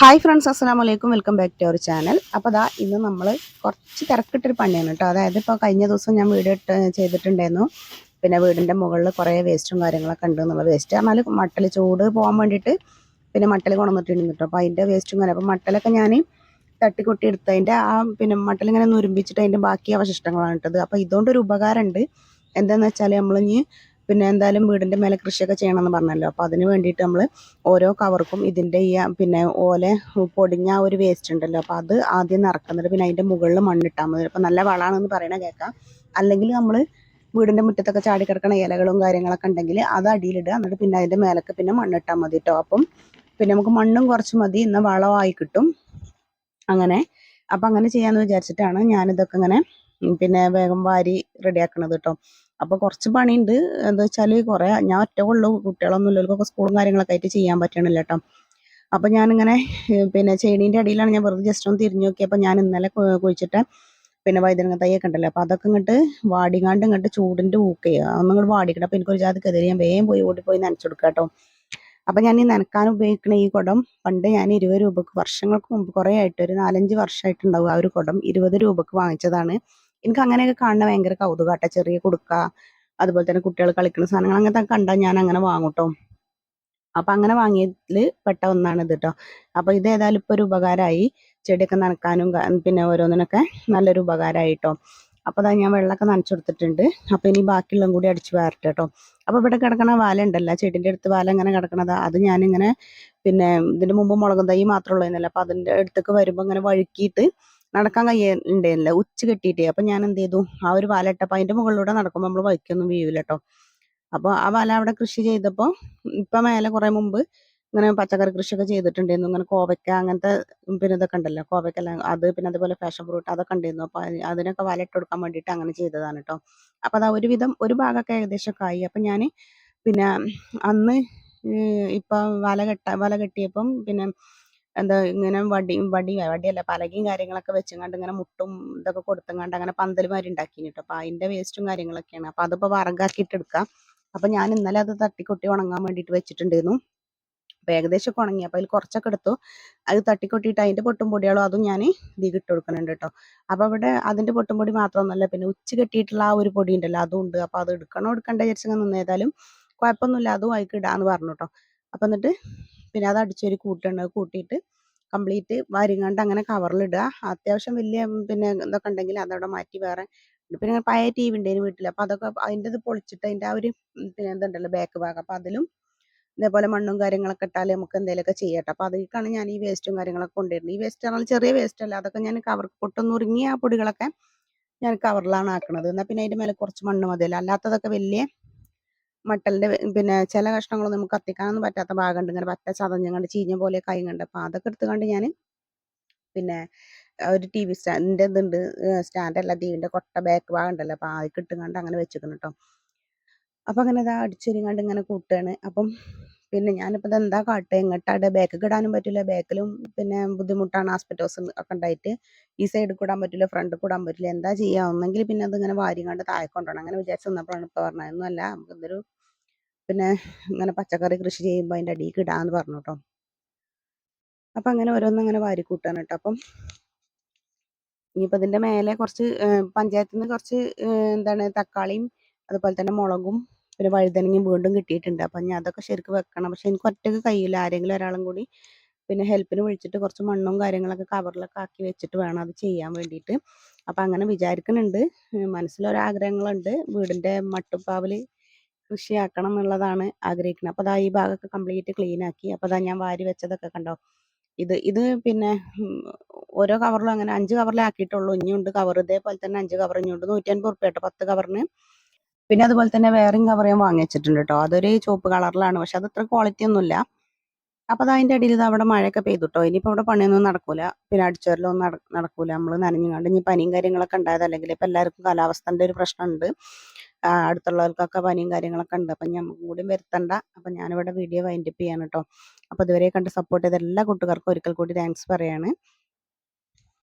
Hi friends അസ്സാം വലൈക്കും welcome back to our channel അപ്പോൾ ദാ ഇന്ന് നമ്മൾ കുറച്ച് തിരക്കിട്ടൊരു പണിയാണ് കേട്ടോ. അതായത് ഇപ്പോൾ കഴിഞ്ഞ ദിവസം ഞാൻ വീഡിയോ ചെയ്തിട്ടുണ്ടായിരുന്നു. പിന്നെ വീടിന്റെ മുകളിൽ കുറേ വേസ്റ്റും കാര്യങ്ങളൊക്കെ ഉണ്ട് എന്നുള്ള വേസ്റ്റ് എന്നാൽ മട്ടൽ ചൂട് പോകാൻ വേണ്ടിയിട്ട് പിന്നെ മട്ടൽ കൊണ്ടുവന്നിട്ടുണ്ട് കേട്ടോ. അപ്പോൾ അതിന്റെ വേസ്റ്റും കാര്യം അപ്പോൾ മട്ടലൊക്കെ ഞാൻ തട്ടിക്കൊട്ടി എടുത്ത് അതിന്റെ ആ പിന്നെ മട്ടൽ മട്ടലിങ്ങനെ നുരുമ്പിച്ചിട്ട് അതിന്റെ ബാക്കി അവശിഷ്ടങ്ങളാണ് ഇട്ടത് അപ്പോൾ ഇതുകൊണ്ടൊരു ഉപകാരമുണ്ട്. എന്താണെന്ന് വെച്ചാൽ നമ്മളിനി പിന്നെ എന്തായാലും വീടിന്റെ മേലെ കൃഷിയൊക്കെ ചെയ്യണമെന്ന് പറഞ്ഞല്ലോ. അപ്പോൾ അതിന് വേണ്ടിയിട്ട് നമ്മൾ ഓരോ കവർക്കും ഇതിന്റെ ഈ പിന്നെ ഓല പൊടിഞ്ഞ ഒരു വേസ്റ്റ് ഉണ്ടല്ലോ. അപ്പോൾ അത് ആദ്യം നിറക്കുന്നുണ്ട് പിന്നെ അതിന്റെ മുകളിൽ മണ്ണിട്ടാൽ മതി. അപ്പോൾ നല്ല വളമാണെന്ന് പറയണ കേൾക്കാം അല്ലെങ്കിൽ നമ്മൾ വീടിന്റെ മുറ്റത്തൊക്കെ ചാടി കിടക്കണ ഇലകളും കാര്യങ്ങളൊക്കെ ഉണ്ടെങ്കിൽ അത് അടിയിലിടുക. എന്നിട്ട് പിന്നെ അതിന്റെ മേലൊക്കെ പിന്നെ മണ്ണിട്ടാൽ മതി കേട്ടോ അപ്പം പിന്നെ നമുക്ക് മണ്ണും കുറച്ച് മതി. ഇന്ന് വളമായി കിട്ടും. അങ്ങനെ. അപ്പം അങ്ങനെ ചെയ്യാമെന്ന് വിചാരിച്ചിട്ടാണ് ഞാനിതൊക്കെ ഇങ്ങനെ പിന്നെ വേഗം വാരി റെഡിയാക്കണത് കേട്ടോ അപ്പോൾ കുറച്ച് പണിയുണ്ട്. എന്താ വെച്ചാൽ കുറേ ഞാൻ ഒറ്റ ഉള്ളൂ. കുട്ടികളൊന്നും ഇല്ലവർക്കൊക്കെ സ്കൂളും കാര്യങ്ങളൊക്കെ ആയിട്ട് ചെയ്യാൻ പറ്റണില്ല കേട്ടോ അപ്പോൾ ഞാനിങ്ങനെ പിന്നെ ചെടീന്റെ അടിയിലാണ് ഞാൻ വെറുതെ ജസ്റ്റ് ഒന്ന് തിരിഞ്ഞു നോക്കിയപ്പോൾ ഞാൻ ഇന്നലെ കുഴിച്ചിട്ട് പിന്നെ വൈദ്യുതി തൈയൊക്കെ ഉണ്ടല്ലോ അപ്പോൾ അതൊക്കെ ഇങ്ങോട്ട് വാടികാണ്ട് ഇങ്ങോട്ട് ചൂടിന്റെ ഊക്കയോ ഒന്നും കൂടെ വാടിക്കണം അപ്പോൾ എനിക്കൊരു ജാതി കതിരി. ഞാൻ വേഗം പോയി ഓടിപ്പോയി നനച്ചു കൊടുക്കാം കേട്ടോ അപ്പം ഞാൻ ഈ നനക്കാൻ ഉപയോഗിക്കുന്ന ഈ കുടം പണ്ട് ഞാൻ ഇരുപത് രൂപക്ക് വർഷങ്ങൾക്ക് മുമ്പ് കുറേ ആയിട്ട് ഒരു നാലഞ്ച് വർഷമായിട്ടുണ്ടാവും ആ ഒരു കുടം ഇരുപത് രൂപക്ക് വാങ്ങിച്ചതാണ്. എനിക്ക് അങ്ങനെയൊക്കെ കാണുന്ന ഭയങ്കര കൗതുകാട്ട. ചെറിയ കുടുക്ക അതുപോലെ തന്നെ കുട്ടികൾ കളിക്കുന്ന സാധനങ്ങൾ അങ്ങനത്തെ കണ്ടാൽ ഞാൻ അങ്ങനെ വാങ്ങൂട്ടോ. അപ്പൊ അപ്പം അങ്ങനെ വാങ്ങിയതിൽ പെട്ട ഒന്നാണ് ഇത് കേട്ടോ അപ്പോൾ ഇത് ഏതായാലും ഇപ്പോൾ ഒരു ഉപകാരമായി ചെടിയൊക്കെ നനക്കാനും പിന്നെ ഓരോന്നിനൊക്കെ നല്ലൊരു ഉപകാരമായി കേട്ടോ അപ്പോൾ അതാ ഞാൻ വെള്ളമൊക്കെ നനച്ചു കൊടുത്തിട്ടുണ്ട് അപ്പോൾ ഇനി ബാക്കിയുള്ളതും കൂടി അടിച്ച് വേറിട്ട് കേട്ടോ അപ്പോൾ ഇവിടെ കിടക്കണ വാല ഉണ്ടല്ലോ. ചെടിന്റെ അടുത്ത് വാല ഇങ്ങനെ കിടക്കണത്? അത് ഞാനിങ്ങനെ പിന്നെ ഇതിന് മുമ്പ് മുളകും തൈ മാത്രമേ ഉള്ളതെന്നല്ല അപ്പോൾ അതിന്റെ അടുത്തേക്ക് വരുമ്പോൾ ഇങ്ങനെ വഴുക്കിയിട്ട് നടക്കാൻ കഴിയുന്നുണ്ടായില്ല ഉച്ച കെട്ടിയിട്ടേ. അപ്പം ഞാൻ എന്ത് ചെയ്തു ആ ഒരു വാല അതിന്റെ മുകളിലൂടെ നടക്കുമ്പോൾ നമ്മൾ വൈക്കൊന്നും വീഴില്ല കേട്ടോ അപ്പോൾ ആ വല അവിടെ കൃഷി ചെയ്തപ്പോൾ ഇപ്പം മേലെ കുറേ മുമ്പ് ഇങ്ങനെ പച്ചക്കറി കൃഷിയൊക്കെ ചെയ്തിട്ടുണ്ടായിരുന്നു. ഇങ്ങനെ കോവയ്ക്ക അങ്ങനത്തെ പിന്നെ ഇതൊക്കെ ഉണ്ടല്ലോ. കോവയ്ക്ക അത് പിന്നെ അതുപോലെ ഫാഷൻ ഫ്രൂട്ട് അതൊക്കെ ഉണ്ടായിരുന്നു. അപ്പോൾ അതിനൊക്കെ വല ഇട്ട് കൊടുക്കാൻ വേണ്ടിയിട്ട് അങ്ങനെ ചെയ്തതാണ് കേട്ടോ അപ്പോൾ അത് ഒരുവിധം ഒരു ഭാഗമൊക്കെ ഏകദേശമൊക്കെ ആയി. അപ്പം ഞാൻ പിന്നെ അന്ന് ഇപ്പം വല കെട്ട വല കെട്ടിയപ്പം പിന്നെ എന്താ ഇങ്ങനെ വടി വടി വടിയല്ല പലകയും കാര്യങ്ങളൊക്കെ വെച്ചങ്ങാണ്ട് ഇങ്ങനെ മുട്ടും ഇതൊക്കെ കൊടുത്തങ്ങാണ്ട് അങ്ങനെ പന്തൽ മാതിരി ഉണ്ടാക്കിന് കേട്ടോ അപ്പൊ അതിന്റെ വേസ്റ്റും കാര്യങ്ങളൊക്കെയാണ്. അപ്പൊ അതിപ്പോൾ വറകാക്കിയിട്ട് എടുക്കാം. അപ്പം ഞാൻ ഇന്നലെ അത് തട്ടിക്കൊട്ടി ഉണങ്ങാൻ വേണ്ടിയിട്ട് വെച്ചിട്ടുണ്ടായിരുന്നു. അപ്പോൾ ഏകദേശം ഒക്കെ ഉണങ്ങി. അപ്പോൾ അതിൽ കുറച്ചൊക്കെ എടുത്തു. അത് തട്ടിക്കൊട്ടിയിട്ട് അതിന്റെ പൊട്ടും പൊടികളും അതും ഞാൻ ഇതിൽ കൊടുക്കുന്നുണ്ട് കേട്ടോ. അപ്പോൾ ഇവിടെ അതിന്റെ പൊട്ടും പൊടി മാത്രമൊന്നുമല്ല പിന്നെ ഉച്ച കെട്ടിയിട്ടുള്ള ആ ഒരു പൊടി ഉണ്ടല്ലോ അതും ഉണ്ട്. അപ്പോൾ അത് എടുക്കണോ എടുക്കണ്ട വിചാരിച്ചങ്ങ് നിന്നേതായാലും കുഴപ്പമൊന്നുമില്ല. അതും അതിക്ക് ഇടാന്ന് പറഞ്ഞു കേട്ടോ. അപ്പം എന്നിട്ട് പിന്നെ അത് അടിച്ചൊരു കൂട്ടുണ്ട്. അത് കൂട്ടിയിട്ട് കംപ്ലീറ്റ് വാരിങ്ങാണ്ട് അങ്ങനെ കവറിലിടുക അത്യാവശ്യം വലിയ പിന്നെ എന്തൊക്കെ ഉണ്ടെങ്കിൽ അതവിടെ മാറ്റി വേറെ. പിന്നെ പഴയ ടി വി ഉണ്ടായിരുന്നു വീട്ടിൽ അപ്പോൾ അതൊക്കെ അതിന്റെ ഇത് പൊളിച്ചിട്ട് അതിന്റെ ആ ഒരു പിന്നെ ഇതുണ്ടല്ലോ ബാക്ക് ഭാഗം. അപ്പോൾ അതിലും ഇതേപോലെ മണ്ണും കാര്യങ്ങളൊക്കെ ഇട്ടാൽ നമുക്ക് എന്തെങ്കിലുമൊക്കെ ചെയ്യട്ടെ അപ്പോൾ അതിലേക്കാണ് ഞാൻ ഈ വേസ്റ്റും കാര്യങ്ങളൊക്കെ കൊണ്ടുവരുന്നത്. ഈ വേസ്റ്റ് പറഞ്ഞാൽ ചെറിയ വേസ്റ്റ് അല്ല. അതൊക്കെ ഞാൻ കവർ പൊട്ടൊന്നുരുങ്ങിയ ആ പൊടികളൊക്കെ ഞാൻ കവറിലാണ് ആക്കുന്നത് എന്നാൽ പിന്നെ അതിന്റെ മേലെ കുറച്ച് മണ്ണ് മതിയല്ലോ. അല്ലാത്തതൊക്കെ വലിയ മട്ടലിന്റെ പിന്നെ ചില കഷ്ണങ്ങളൊന്നും നമുക്ക് കത്തിക്കാനൊന്നും പറ്റാത്ത ഭാഗമുണ്ട്. ഇങ്ങനെ പറ്റ ചതഞ്ഞങ്ങണ്ട് ചീഞ്ഞ പോലെ കൈങ്ങണ്ട് അപ്പോൾ അതൊക്കെ എടുത്തുകൊണ്ട് ഞാൻ പിന്നെ ഒരു ടി വി സ്റ്റാൻഡിന്റെ ഇതുണ്ട്. സ്റ്റാൻഡ് അല്ല ദീവിന്റെ കൊട്ട ബാക്ക് ഭാഗം ഉണ്ടല്ലോ. അതിൽ ഇട്ടുകൊണ്ട് അങ്ങനെ വെച്ചിരിക്കുന്നു കേട്ടോ അപ്പോൾ അങ്ങനെ ഇതാ അടിച്ചൊരിങ്ങാണ്ട് ഇങ്ങനെ കൂട്ടുകയാണ് അപ്പം പിന്നെ ഞാനിപ്പോൾ ഇതെന്താ കാട്ടുക എങ്ങോട്ടാടെ ബാക്കിൽ ഇടാനും പറ്റില്ല ബാക്കിലും പിന്നെ ബുദ്ധിമുട്ടാണ് ആസ്പെറ്റോസ് ഒക്കെ ഉണ്ടായിട്ട് ഈ സൈഡിൽ കൂടാൻ പറ്റില്ല ഫ്രണ്ടിൽ കൂടാൻ പറ്റില്ല എന്താ ചെയ്യുക ഒന്നെങ്കിൽ പിന്നെ അതിങ്ങനെ വാരിങ്ങാണ്ട് താഴെ കൊണ്ടുപോകണം അങ്ങനെ വിചാരിച്ച് നിന്നപ്പോഴാണ് ഇപ്പോൾ പറഞ്ഞത്. ഒന്നുമല്ല നമുക്ക് ഇതൊരു പിന്നെ ഇങ്ങനെ പച്ചക്കറി കൃഷി ചെയ്യുമ്പോൾ അതിന്റെ അടിയിൽ ഇടാമെന്ന് പറഞ്ഞു കേട്ടോ അപ്പം അങ്ങനെ ഓരോന്നും അങ്ങനെ വാരി കൂട്ടാണ് കേട്ടോ അപ്പം ഇനിയിപ്പോൾ ഇതിന്റെ മേലെ കുറച്ച് പഞ്ചായത്തിൽ നിന്ന് കുറച്ച് എന്താണ് തക്കാളിയും അതുപോലെ തന്നെ മുളകും പിന്നെ വഴുതനങ്ങയും വീണ്ടും കിട്ടിയിട്ടുണ്ട്. അപ്പം ഞാൻ അതൊക്കെ ശരിക്കും വെക്കണം. പക്ഷെ എനിക്ക് ഒറ്റയ്ക്ക് കഴിയില്ല. ആരെങ്കിലും ഒരാളും കൂടി പിന്നെ ഹെൽപ്പിന് വിളിച്ചിട്ട് കുറച്ച് മണ്ണും കാര്യങ്ങളൊക്കെ കവറിലൊക്കെ ആക്കി വെച്ചിട്ട് വേണം അത് ചെയ്യാൻ വേണ്ടിയിട്ട്. അപ്പം അങ്ങനെ വിചാരിക്കുന്നുണ്ട്. മനസ്സിലൊരാഗ്രഹങ്ങളുണ്ട്. വീടിന്റെ മട്ടുപ്പാവിൽ കൃഷിയാക്കണം എന്നുള്ളതാണ് ആഗ്രഹിക്കുന്നത്. അപ്പോൾ അതാ ഈ ഭാഗമൊക്കെ കംപ്ലീറ്റ് ക്ലീൻ ആക്കി. അപ്പോൾ അതാ ഞാൻ വാരി വെച്ചതൊക്കെ കണ്ടോ? ഇത് ഇത് പിന്നെ ഓരോ കവറിലും അങ്ങനെ അഞ്ച് കവറിലാക്കിയിട്ടുള്ളൂ ഇനിയുണ്ട് കവർ ഇതേപോലെ തന്നെ അഞ്ച് കവർ ഇനിയുണ്ട് നൂറ്റി അൻപത് റുപ്യ കേട്ടോ. പത്ത് കവറിന് പിന്നെ അതുപോലെ തന്നെ വേറെയും കവർ ഞാൻ വാങ്ങിച്ചിട്ടുണ്ട് കേട്ടോ അതൊരു ചുവപ്പ് കളറിലാണ് പക്ഷെ അത് അത്ര ക്വാളിറ്റി ഒന്നുമില്ല. അപ്പൊ അത് അതിന്റെ ഇടയിൽ അവിടെ മഴയൊക്കെ പെയ്തു കേട്ടോ ഇനിയിപ്പോൾ അവിടെ പണിയൊന്നും നടക്കൂല. പിന്നെ അടിച്ചവരിലൊന്നും നട നടക്കൂല. നമ്മൾ നനഞ്ഞുകൊണ്ട് ഇനി പനിയും കാര്യങ്ങളൊക്കെ ഉണ്ടായത് അല്ലെങ്കിൽ ഇപ്പം എല്ലാവർക്കും കാലാവസ്ഥന്റെ ഒരു പ്രശ്നമുണ്ട്. അടുത്തുള്ളവർക്കൊക്കെ പനിയും കാര്യങ്ങളൊക്കെ ഉണ്ട്. അപ്പം ഞമ്മക്കും കൂടി വരുത്തണ്ട. അപ്പം ഞാനിവിടെ വീഡിയോ വൈൻഡപ്പ് ചെയ്യാണ് കേട്ടോ അപ്പോൾ ഇതുവരെ കണ്ട് സപ്പോർട്ട് ചെയ്ത എല്ലാ കൂട്ടുകാർക്കും ഒരിക്കൽ കൂടി താങ്ക്സ് പറയാണ്.